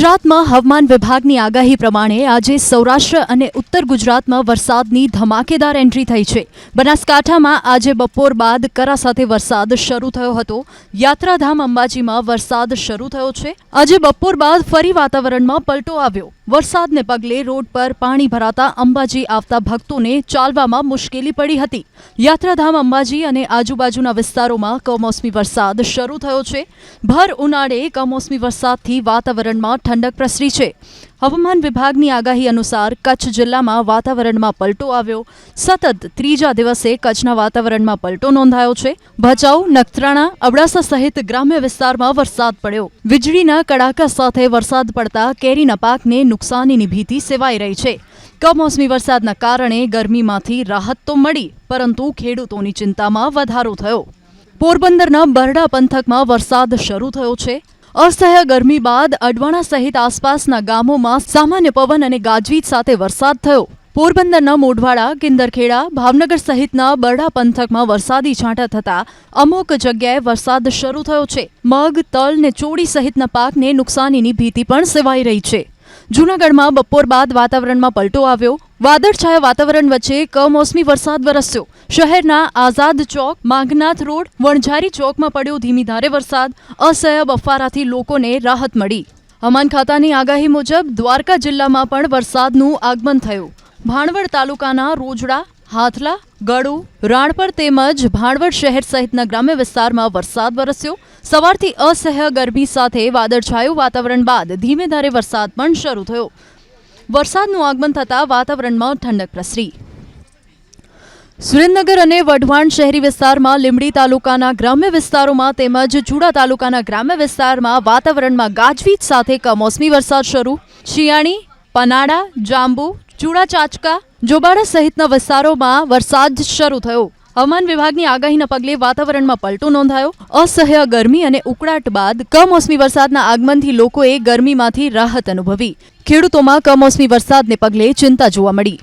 ગુજરાતમાં હવામાન વિભાગની આગાહી પ્રમાણે આજે સૌરાષ્ટ્ર અને ઉત્તર ગુજરાતમાં વરસાદની ધમાકેદાર એન્ટ્રી થઈ છે. બનાસકાંઠામાં આજે બપોર બાદ કરા સાથે વરસાદ શરૂ થયો હતો. યાત્રાધામ અંબાજીમાં વરસાદ શરૂ થયો છે. આજે બપોર બાદ ફરી વાતાવરણમાં પલટો આવ્યો. વરસાદને પગલે રોડ પર પાણી ભરાતા અંબાજી આવતા ભક્તોને ચાલવામાં મુશ્કેલી પડી હતી. યાત્રાધામ અંબાજી અને આજુબાજુના વિસ્તારોમાં કમોસમી વરસાદ શરૂ થયો છે. ભર ઉનાળે કમોસમી વરસાદથી વાતાવરણમાં ઠંડક પ્રસરી છે. હવામાન વિભાગની આગાહી અનુસાર કચ્છ જિલ્લામાં વાતાવરણમાં પલટો આવ્યો. સતત ત્રીજા દિવસે કચ્છના વાતાવરણમાં પલટો નોંધાયો છે. ભચાઉ, નખત્રાણા, અબડાસા સહિત ગ્રામ્ય વિસ્તારમાં વરસાદ પડ્યો. વીજળીના કડાકા સાથે વરસાદ પડતા કેરીના પાકને નુકસાનીની ભીતિ સેવાઈ રહી છે. કમોસમી વરસાદના કારણે ગરમીમાંથી રાહત તો મળી, પરંતુ ખેડૂતોની ચિંતામાં વધારો થયો. પોરબંદરના બરડા પંથકમાં વરસાદ શરૂ થયો છે. અસહ્ય ગરમી બાદ અડવાણા સહિત આસપાસના ગામોમાં સામાન્ય પવન અને ગાજવીજ સાથે વરસાદ થયો. પોરબંદરના મોઢવાડા કિંદરખેડા ભાવનગર સહિતના બરડા પંથકમાં વરસાદી છાંટા થતા અમુક જગ્યાએ વરસાદ શરૂ થયો છે. મગ, તલ ને ચોળી સહિતના પાકને નુકસાનીની ભીતિ પણ સેવાઈ રહી છે. જૂનાગઢમાં બપોર બાદ વાતાવરણમાં પલટો આવ્યો. વાદળછાયા વાતાવરણ વચ્ચે કમોસમી વરસાદ વરસ્યો. શહેરના આઝાદ ચોક, માંગનાથ રોડ, વણઝારી ચોકમાં પડ્યો ધીમી ધારે વરસાદ. અસહ્ય બફારાથી લોકોને રાહત મળી. હવામાન ખાતાની આગાહી મુજબ દ્વારકા જિલ્લામાં પણ વરસાદનું આગમન થયું. ભાણવડ તાલુકાના રોજડા હાથલા, ગળુ રાણપર તેમજ ભાણવડ શહેર સહિતના ગ્રામ્ય વિસ્તારમાં વરસાદ વરસ્યો. સવારથી અસહ્ય ગરમી સાથે વાદળછાયું વાતાવરણ બાદ ધીમે ધારે વરસાદ પણ શરૂ થયો. વરસાદનું આગમન થતાં વાતાવરણમાં ઠંડક પ્રસરી. સુરેન્દ્રનગર અને વઢવાણ શહેરી વિસ્તારમાં લીંબડી તાલુકાના ગ્રામ્ય વિસ્તારોમાં તેમજ ચૂડા તાલુકાના ગ્રામ્ય વિસ્તારમાં વાતાવરણમાં ગાજવીજ સાથે કમોસમી વરસાદ શરૂ. શિયાણી પનાડા જાંબુ, ચૂડા ચાચકા જોબાડા સહિતના વિસ્તારોમાં વરસાદ શરૂ થયો. હવામાન વિભાગની આગાહીના પગલે વાતાવરણમાં પલટો નોંધાયો. અસહ્ય ગરમી અને ઉકળાટ બાદ કમોસમી વરસાદના આગમનથી લોકોએ ગરમીમાંથી રાહત અનુભવી. ખેડૂતોમાં કમોસમી વરસાદને પગલે ચિંતા જોવા મળી.